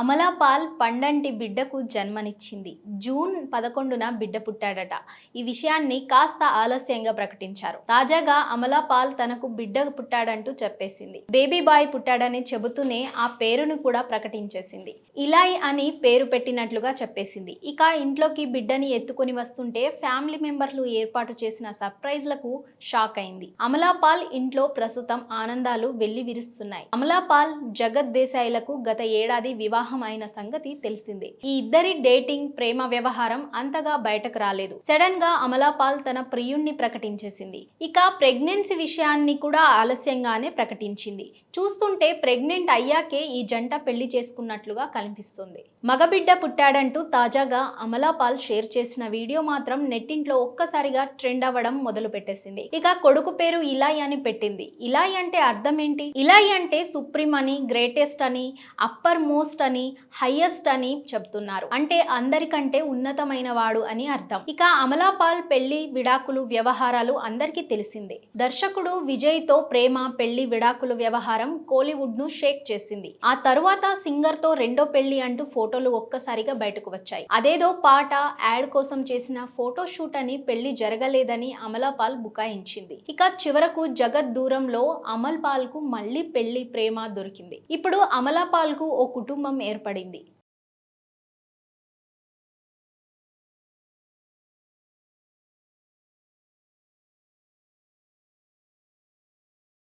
అమలాపాల్ పండంటి బిడ్డకు జన్మనిచ్చింది. జూన్ పదకొండున బిడ్డ పుట్టాడట. ఈ విషయాన్ని కాస్త ఆలస్యంగా ప్రకటించారు. తాజాగా అమలాపాల్ తనకు బిడ్డ పుట్టాడంటూ చెప్పేసింది. బేబీ బాయ్ పుట్టాడని చెబుతూనే ఆ పేరును కూడా ప్రకటించేసింది. ఇలాయ్ అని పేరు పెట్టినట్లుగా చెప్పేసింది. ఇక ఇంట్లోకి బిడ్డని ఎత్తుకొని వస్తుంటే ఫ్యామిలీ మెంబర్లు ఏర్పాటు చేసిన సర్ప్రైజ్లకు షాక్ అయింది. అమలాపాల్ ఇంట్లో ప్రస్తుతం ఆనందాలు వెళ్ళి విరుస్తున్నాయి అమలాపాల్ జగత్ దేశాయిలకు గత ఏడాది వివాహం అయిన సంగతి తెలిసిందే. ఈ ఇద్దరి డేటింగ్ ప్రేమ వ్యవహారం అంతగా బయటకు రాలేదు. సడన్గా అమలాపాల్ తన ప్రియుణ్ణి ప్రకటించేసింది. ఇక ప్రెగ్నెన్సీ విషయాన్ని కూడా ఆలస్యంగానే ప్రకటించింది. చూస్తుంటే ప్రెగ్నెంట్ అయ్యాకే ఈ జంట పెళ్ళి చేసుకున్నట్లుగా కనిపిస్తుంది. మగబిడ్డ పుట్టాడంటూ తాజాగా అమలాపాల్ షేర్ చేసిన వీడియో మాత్రం నెట్టింట్లో ఒక్కసారిగా ట్రెండ్ అవ్వడం మొదలు పెట్టేసింది ఇక కొడుకు పేరు ఇలాయ్ అని పెట్టింది. ఇలాయ్ అంటే అర్థం ఏంటి? ఇలాయ్ అంటే సుప్రీం అని గ్రేటెస్ట్ అని అప్పర్ మోస్ట్ అని హైయెస్ట్ అని చెప్తున్నారు. అంటే అందరికంటే ఉన్నతమైన వాడు అని అర్థం. ఇక అమలాపాల్ పెళ్ళి విడాకులు వ్యవహారాలు అందరికీ తెలిసిందే. దర్శకుడు విజయ్తో ప్రేమ పెళ్ళి విడాకులు వ్యవహారం కోలీవుడ్ను షేక్ చేసింది. ఆ తరువాత సింగర్తో రెండో పెళ్ళి అంటూ ఫోటోలు ఒక్కసారిగా బయటకు వచ్చాయి. అదేదో పాట యాడ్ కోసం చేసిన ఫోటో షూట్ అని పెళ్ళి జరగలేదని అమలాపాల్ బుకాయించింది. ఇక చివరకు జగత్ దూరంలో అమల్ పాల్కు మళ్ళీ పెళ్ళి ప్రేమ దొరికింది. ఇప్పుడు అమలాపాల్కు ఓ కుటుంబం ఏర్పడింది.